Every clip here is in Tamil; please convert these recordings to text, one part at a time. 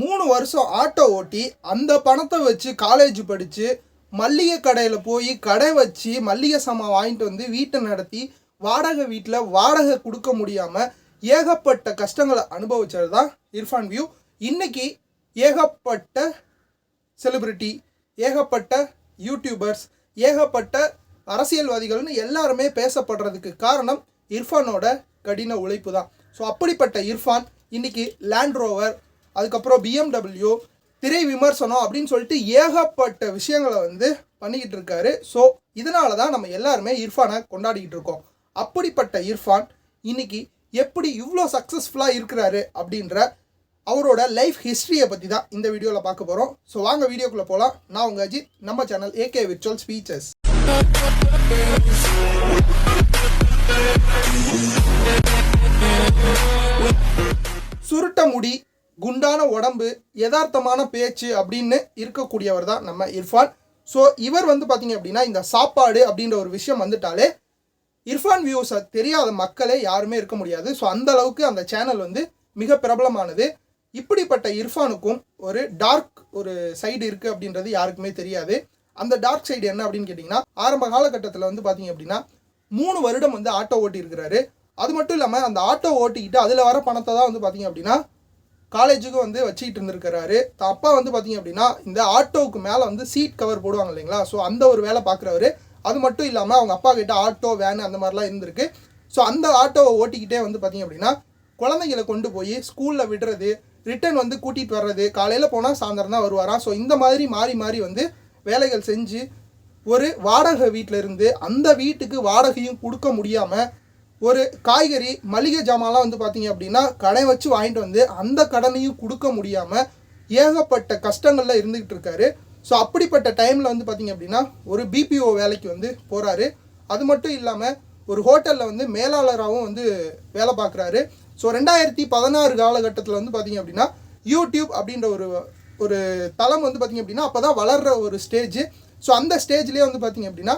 மூணு வருஷம் ஆட்டோ ஓட்டி அந்த பணத்தை வச்சு காலேஜ் படித்து மல்லிகை கடையில் போய் கடை வச்சு மல்லிகை சாமான் வாங்கிட்டு வந்து வீட்டை நடத்தி வாடகை வீட்டில் வாடகை கொடுக்க முடியாமல் ஏகப்பட்ட கஷ்டங்களை அனுபவிச்சது தான் இர்ஃபான் வியூ. இன்றைக்கி ஏகப்பட்ட செலிபிரிட்டி ஏகப்பட்ட யூடியூபர்ஸ் ஏகப்பட்ட அரசியல்வாதிகள்னு எல்லாருமே பேசப்படுறதுக்கு காரணம் இர்ஃபானோட கடின உழைப்பு தான் ஸோ அப்படிப்பட்ட இர்ஃபான் இன்றைக்கி லேண்ட் ரோவர் அதுக்கப்புறம் பிஎம்டபிள்யூ திரை விமர்சனம் அப்படின்னு சொல்லிட்டு ஏகப்பட்ட விஷயங்களை வந்து பண்ணிக்கிட்டு இருக்காரு. ஸோ இதனால தான் நம்ம எல்லாருமே இர்ஃபானை கொண்டாடிக்கிட்டு இருக்கோம். அப்படிப்பட்ட இர்ஃபான் இன்னைக்கு எப்படி இவ்வளோ சக்ஸஸ்ஃபுல்லாக இருக்கிறாரு அப்படின்ற அவரோட லைஃப் ஹிஸ்ட்ரியை பற்றி தான் இந்த வீடியோவில் பார்க்க போகிறோம் ஸோ வாங்க வீடியோக்குள்ளே போகலாம் நான் உங்கள் அஜித் நம்ம சேனல் ஏகே விர்ச்சுவல் ஸ்பீச்சஸ் குண்டான உடம்பு யதார்த்தமான பேச்சு அப்படின்னு இருக்கக்கூடியவர் தான் நம்ம இர்ஃபான். ஸோ இவர் வந்து பார்த்தீங்க அப்படின்னா இந்த சாப்பாடு அப்படின்ற ஒரு விஷயம் வந்துட்டாலே இர்ஃபான் வியூஸை தெரியாத மக்களே யாருமே இருக்க முடியாது. ஸோ அந்த அளவுக்கு அந்த சேனல் வந்து மிக பிரபலமானது. இப்படிப்பட்ட இர்ஃபானுக்கும் ஒரு டார்க் ஒரு சைடு இருக்குது அப்படின்றது யாருக்குமே தெரியாது. அந்த டார்க் சைடு என்ன அப்படின்னு கேட்டிங்கன்னா ஆரம்ப காலகட்டத்தில் வந்து பார்த்தீங்க அப்படின்னா மூணு வருடம் வந்து ஆட்டோ ஓட்டி இருக்கிறாரு அது மட்டும் இல்லாமல் அந்த ஆட்டோ ஓட்டிக்கிட்டு அதில் வர பணத்தை தான் வந்து பார்த்தீங்க அப்படின்னா காலேஜுக்கும் வந்து வச்சுக்கிட்டு இருந்திருக்கிறாரு. அப்பா வந்து பார்த்தீங்க அப்படின்னா இந்த ஆட்டோவுக்கு மேலே வந்து சீட் கவர் போடுவாங்க இல்லைங்களா? ஸோ அந்த ஒரு வேலை பார்க்குறவர் அது மட்டும் இல்லாமல் அவங்க அப்பா கிட்ட ஆட்டோ வேன் அந்த மாதிரிலாம் இருந்திருக்கு. ஸோ அந்த ஆட்டோவை ஓட்டிக்கிட்டே வந்து பார்த்தீங்க அப்படின்னா குழந்தைங்களை கொண்டு போய் ஸ்கூலில் விடுறது ரிட்டர்ன் வந்து கூட்டிகிட்டு வர்றது காலையில் போனால் சாயந்தரம் தான் வருவாராம். ஸோ இந்த மாதிரி மாறி மாறி வந்து வேலைகள் செஞ்சு ஒரு வாடகை வீட்டில் இருந்து அந்த வீட்டுக்கு வாடகையும் கொடுக்க முடியாமல் ஒரு காய்கறி மளிகை ஜாமான்லாம் வந்து பார்த்தீங்க அப்படின்னா கடை வச்சு வாங்கிட்டு வந்து அந்த கடனையும் கொடுக்க முடியாமல் ஏகப்பட்ட கஷ்டங்களில் இருந்துக்கிட்டு இருக்காரு. ஸோ அப்படிப்பட்ட டைமில் வந்து பார்த்தீங்க அப்படின்னா ஒரு பிபிஓ வேலைக்கு வந்து போகிறாரு அது மட்டும் இல்லாமல் ஒரு ஹோட்டலில் வந்து மேலாளராகவும் வந்து வேலை பார்க்குறாரு ஸோ ரெண்டாயிரத்தி பதினாறு காலகட்டத்தில் வந்து பார்த்தீங்க அப்படின்னா யூடியூப் அப்படின்ற ஒரு ஒரு தளம் வந்து பார்த்தீங்க அப்படின்னா அப்போ தான் வளர்கிற ஒரு ஸ்டேஜ் ஸோ அந்த ஸ்டேஜ்லேயே வந்து பார்த்தீங்க அப்படின்னா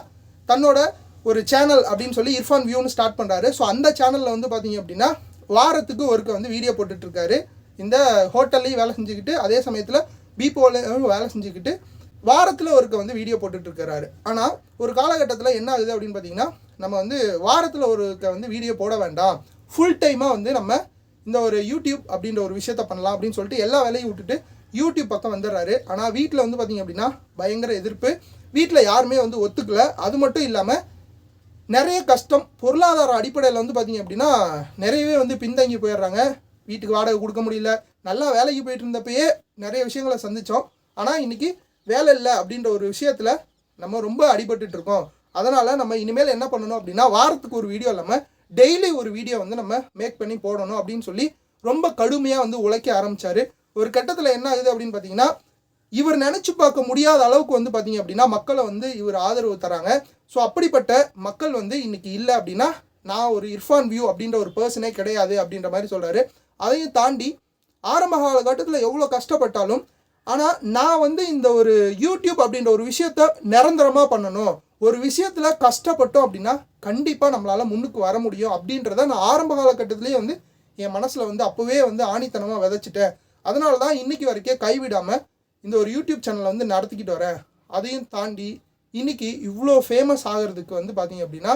தன்னோட ஒரு சேனல் அப்படின்னு சொல்லி இர்ஃபான் வியூன்னு ஸ்டார்ட் பண்ணுறாரு ஸோ அந்த சேனலில் வந்து பார்த்தீங்க அப்படின்னா வாரத்துக்கு ஒருக்க வந்து வீடியோ போட்டுட்ருக்காரு. இந்த ஹோட்டல்லையும் வேலை செஞ்சுக்கிட்டு அதே சமயத்தில் பிபோலையும் வேலை செஞ்சுக்கிட்டு வாரத்தில் ஒருக்க வந்து வீடியோ போட்டுட்ருக்கிறாரு. ஆனால் ஒரு காலகட்டத்தில் என்ன ஆகுது அப்படின்னு பார்த்தீங்கன்னா நம்ம வந்து வாரத்தில் ஒருக்க வந்து வீடியோ போட வேண்டாம். ஃபுல் டைமாக வந்து நம்ம இந்த ஒரு யூடியூப் அப்படின்ற ஒரு விஷயத்த பண்ணலாம் அப்படின்னு சொல்லிட்டு எல்லா வேலையும் விட்டுட்டு யூடியூப் பக்கம் வந்துடுறாரு. ஆனால் வீட்டில் வந்து பார்த்தீங்க அப்படின்னா பயங்கர எதிர்ப்பு. வீட்டில் யாருமே வந்து ஒத்துக்கல. அது மட்டும் இல்லாமல் நிறைய கஷ்டம். பொருளாதார அடிப்படையில் வந்து பார்த்தீங்க அப்படின்னா நிறையவே வந்து பின்தங்கி போயிடுறாங்க. வீட்டுக்கு வாடகை கொடுக்க முடியல. நல்லா வேலைக்கு போயிட்டு இருந்தப்பயே நிறைய விஷயங்களை சந்தித்தோம் ஆனால் இன்னைக்கு வேலை இல்லை அப்படின்ற ஒரு விஷயத்தில் நம்ம ரொம்ப அடிபட்டு இருக்கோம். அதனால் நம்ம இனிமேல் என்ன பண்ணணும் அப்படின்னா வாரத்துக்கு ஒரு வீடியோ இல்லாமல் டெய்லி ஒரு வீடியோ வந்து நம்ம மேக் பண்ணி போடணும் அப்படின்னு சொல்லி ரொம்ப கடுமையாக வந்து உழைக்க ஆரம்பித்தார் ஒரு கட்டத்தில் என்ன ஆகுது அப்படின்னு பார்த்தீங்கன்னா இவர் நினச்சி பார்க்க முடியாத அளவுக்கு வந்து பார்த்தீங்க அப்படின்னா மக்களை வந்து இவர் ஆதரவு தராங்க. ஸோ அப்படிப்பட்ட மக்கள் வந்து இன்னைக்கு இல்லை அப்படின்னா நான் ஒரு இர்ஃபான் வியூ அப்படின்ற ஒரு பர்சனே கிடையாது அப்படின்ற மாதிரி சொல்கிறாரு அதையும் தாண்டி ஆரம்ப காலகட்டத்தில் எவ்வளோ கஷ்டப்பட்டாலும் ஆனால் நான் வந்து இந்த ஒரு யூடியூப் அப்படின்ற ஒரு விஷயத்த நிரந்தரமாக பண்ணணும். ஒரு விஷயத்தில் கஷ்டப்பட்டோம் அப்படின்னா கண்டிப்பாக நம்மளால் முன்னுக்கு வர முடியும் அப்படின்றத நான் ஆரம்ப காலகட்டத்திலேயே வந்து என் மனசில் வந்து அப்போவே வந்து ஆணித்தனமாக விதைச்சிட்டேன். அதனால தான் இன்றைக்கி வரைக்கும் கைவிடாமல் இந்த ஒரு யூடியூப் சேனலை வந்து நடத்திக்கிட்டு வரேன். அதையும் தாண்டி இன்னைக்கு இவ்வளோ ஃபேமஸ் ஆகிறதுக்கு வந்து பார்த்தீங்க அப்படின்னா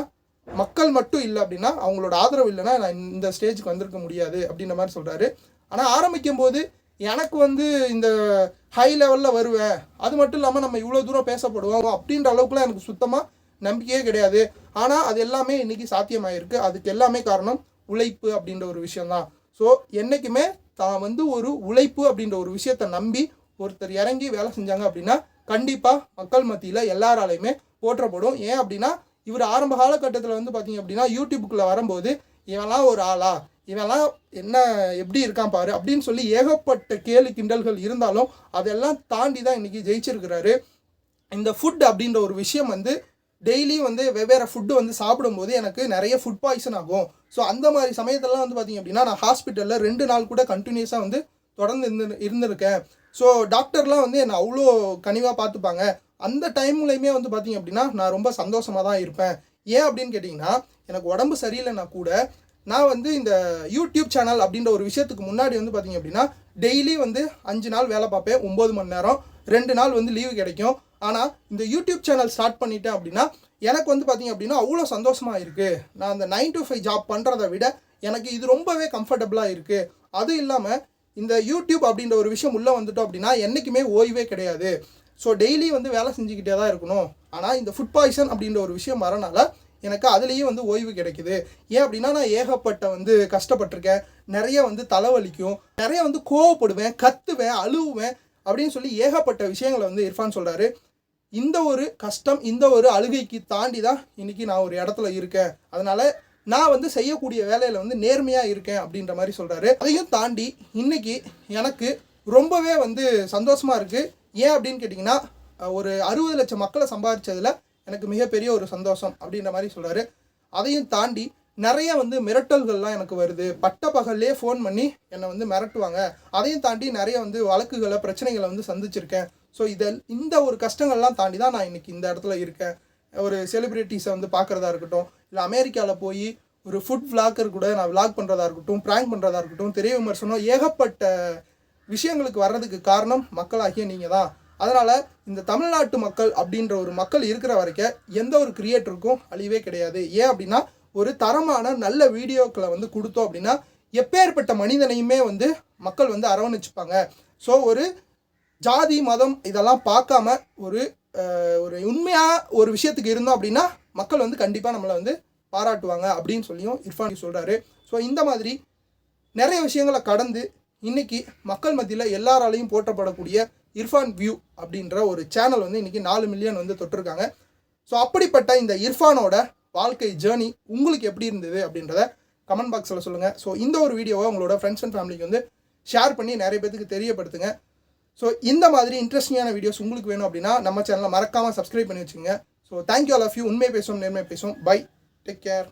மக்கள் மட்டும் இல்லை அப்படின்னா அவங்களோட ஆதரவு இல்லைன்னா நான் இந்த ஸ்டேஜுக்கு வந்திருக்க முடியாது அப்படின்ற மாதிரி சொல்கிறாரு ஆனால் ஆரம்பிக்கும் போது எனக்கு வந்து இந்த ஹை லெவலில் வருவேன். அது மட்டும் இல்லாமல் நம்ம இவ்வளோ தூரம் பேசப்படுவோம் அப்படின்ற அளவுக்குலாம் எனக்கு சுத்தமாக நம்பிக்கையே கிடையாது. ஆனால் அது எல்லாமே இன்றைக்கி சாத்தியமாயிருக்கு. அதுக்கு எல்லாமே காரணம் உழைப்பு அப்படின்ற ஒரு விஷயந்தான் ஸோ என்றைக்குமே தான் வந்து ஒரு உழைப்பு அப்படின்ற ஒரு விஷயத்தை நம்பி ஒருத்தர் இறங்கி வேலை செஞ்சாங்க அப்படின்னா கண்டிப்பாக மக்கள் மத்தியில் எல்லாராலையுமே போற்றப்படும். ஏன் அப்படின்னா இவர் ஆரம்ப காலகட்டத்தில் வந்து பார்த்தீங்க அப்படின்னா யூடியூப்புக்குள்ளே வரும்போது இவன்லாம் ஒரு ஆளா? இவன்லாம் என்ன எப்படி இருக்கான் பாரு? அப்படின்னு சொல்லி ஏகப்பட்ட கேலி கிண்டல்கள் இருந்தாலும் அதெல்லாம் தாண்டி தான் இன்னைக்கு ஜெயிச்சிருக்கிறாரு. இந்த ஃபுட் அப்படின்ற ஒரு விஷயம் வந்து டெய்லி வந்து வெவ்வேறு ஃபுட்டு வந்து சாப்பிடும்போது எனக்கு நிறைய ஃபுட் பாய்சன் ஆகும். ஸோ அந்த மாதிரி சமயத்தெல்லாம் வந்து பார்த்தீங்க அப்படின்னா நான் ஹாஸ்பிட்டலில் ரெண்டு நாள் கூட கண்டினியூஸாக வந்து தொடர்ந்து இருந்து இருந்திருக்கேன். ஸோ டாக்டர்லாம் வந்து என்னை அவ்வளோ கனிவாக பார்த்துப்பாங்க. அந்த டைம்லையுமே வந்து பார்த்தீங்க அப்படின்னா நான் ரொம்ப சந்தோஷமாக தான் இருப்பேன். ஏன் அப்படின்னு கேட்டிங்கன்னா எனக்கு உடம்பு சரியில்லைன்னா கூட நான் வந்து இந்த யூடியூப் சேனல் அப்படின்ற ஒரு விஷயத்துக்கு முன்னாடி வந்து பார்த்தீங்க அப்படின்னா டெய்லி வந்து அஞ்சு நாள் வேலை பார்ப்பேன். ஒம்பது மணி நேரம். ரெண்டு நாள் வந்து லீவு கிடைக்கும். ஆனால் இந்த யூடியூப் சேனல் ஸ்டார்ட் பண்ணிட்டேன் அப்படின்னா எனக்கு வந்து பார்த்தீங்க அப்படின்னா அவ்வளோ சந்தோஷமாக இருக்குது நான் அந்த நைன் டு ஃபைவ் ஜாப் பண்ணுறதை விட எனக்கு இது ரொம்பவே கம்ஃபர்டபுளாக இருக்குது அதுவும் இல்லாமல் இந்த யூடியூப் அப்படின்ற ஒரு விஷயம் உள்ளே வந்துட்டோம் அப்படின்னா என்றைக்குமே ஓய்வே கிடையாது. ஸோ டெய்லி வந்து வேலை செஞ்சுக்கிட்டே தான் இருக்கணும். ஆனால் இந்த ஃபுட் பாய்சன் அப்படின்ற ஒரு விஷயம் வரனால எனக்கு அதுலேயும் வந்து ஓய்வு கிடைக்குது. ஏன் அப்படின்னா நான் ஏகப்பட்ட வந்து கஷ்டப்பட்டிருக்கேன். நிறைய வந்து தலைவலிக்கும். நிறைய வந்து கோவப்படுவேன் கத்துவேன் அழுவுவேன் அப்படின்னு சொல்லி ஏகப்பட்ட விஷயங்களை வந்து இர்ஃபான் சொல்கிறாரு இந்த ஒரு கஷ்டம் இந்த ஒரு அழுகைக்கு தாண்டி தான் இன்றைக்கி நான் ஒரு இடத்துல இருக்கேன். அதனால் நான் வந்து செய்யக்கூடிய வேலையில் வந்து நேர்மையாக இருக்கேன் அப்படின்ற மாதிரி சொல்கிறாரு அதையும் தாண்டி இன்னைக்கு எனக்கு ரொம்பவே வந்து சந்தோஷமாக இருக்குது ஏன் அப்படின்னு கேட்டிங்கன்னா ஒரு அறுபது லட்சம் மக்களை சம்பாதிச்சதில் எனக்கு மிகப்பெரிய ஒரு சந்தோஷம் அப்படின்ற மாதிரி சொல்கிறாரு அதையும் தாண்டி நிறைய வந்து மிரட்டல்கள்லாம் எனக்கு வருது. பட்ட பகல்லே ஃபோன் பண்ணி என்னை வந்து மிரட்டுவாங்க. அதையும் தாண்டி நிறைய வந்து வழக்குகளை பிரச்சனைகளை வந்து சந்திச்சிருக்கேன். ஸோ இதில் இந்த ஒரு கஷ்டங்கள்லாம் தாண்டி தான் நான் இன்னைக்கு இந்த இடத்துல இருக்கேன். ஒரு செலிப்ரிட்டிஸை வந்து பார்க்குறதா இருக்கட்டும் இல்லை அமெரிக்காவில் போய் ஒரு ஃபுட் விளாக்கர் கூட நான் விளாக் பண்ணுறதா இருக்கட்டும் ப்ராங்க் பண்ணுறதா இருக்கட்டும் தெரிய விமர்சனம் ஏகப்பட்ட விஷயங்களுக்கு வர்றதுக்கு காரணம் மக்களாகிய நீங்கள் தான். அதனால் இந்த தமிழ்நாட்டு மக்கள் அப்படின்ற ஒரு மக்கள் இருக்கிற வரைக்கும் எந்த ஒரு கிரியேட்டருக்கும் அழிவே கிடையாது. ஏன் அப்படின்னா ஒரு தரமான நல்ல வீடியோக்களை வந்து கொடுத்தோம் அப்படின்னா எப்பேற்பட்ட மனிதனையுமே வந்து மக்கள் வந்து அரவணைச்சுப்பாங்க. ஸோ ஒரு ஜாதி மதம் இதெல்லாம் பார்க்காம ஒரு ஒரு உண்மையாக ஒரு விஷயத்துக்கு இருந்தோம் அப்படின்னா மக்கள் வந்து கண்டிப்பாக நம்மளை வந்து பாராட்டுவாங்க அப்படின்னு சொல்லியும் இர்ஃபான் சொல்கிறாரு ஸோ இந்த மாதிரி நிறைய விஷயங்களை கடந்து இன்னைக்கு மக்கள் மத்தியில் எல்லாராலையும் போற்றப்படக்கூடிய இர்ஃபான் வியூ அப்படின்ற ஒரு சேனல் வந்து இன்றைக்கி நாலு மில்லியன் வந்து தொட்டிருக்காங்க. ஸோ அப்படிப்பட்ட இந்த இர்ஃபானோட வாழ்க்கை ஜேர்னி உங்களுக்கு எப்படி இருந்தது அப்படின்றத கமெண்ட் பாக்ஸில் சொல்லுங்கள் ஸோ இந்த ஒரு வீடியோவை உங்களோட ஃப்ரெண்ட்ஸ் அண்ட் ஃபேமிலிக்கு வந்து ஷேர் பண்ணி நிறைய பேத்துக்கு தெரியப்படுத்துங்க. ஸோ இந்த மாதிரி இன்ட்ரெஸ்டிங்கான வீடியோஸ் உங்களுக்கு வேணும் அப்படின்னா நம்ம சேனலை மறக்காமல் சப்ஸ்கிரைப் பண்ணி வச்சுங்க so thank you all of you உண்மை பேசும் நேர்மை பேசும் பை டேக் கேர்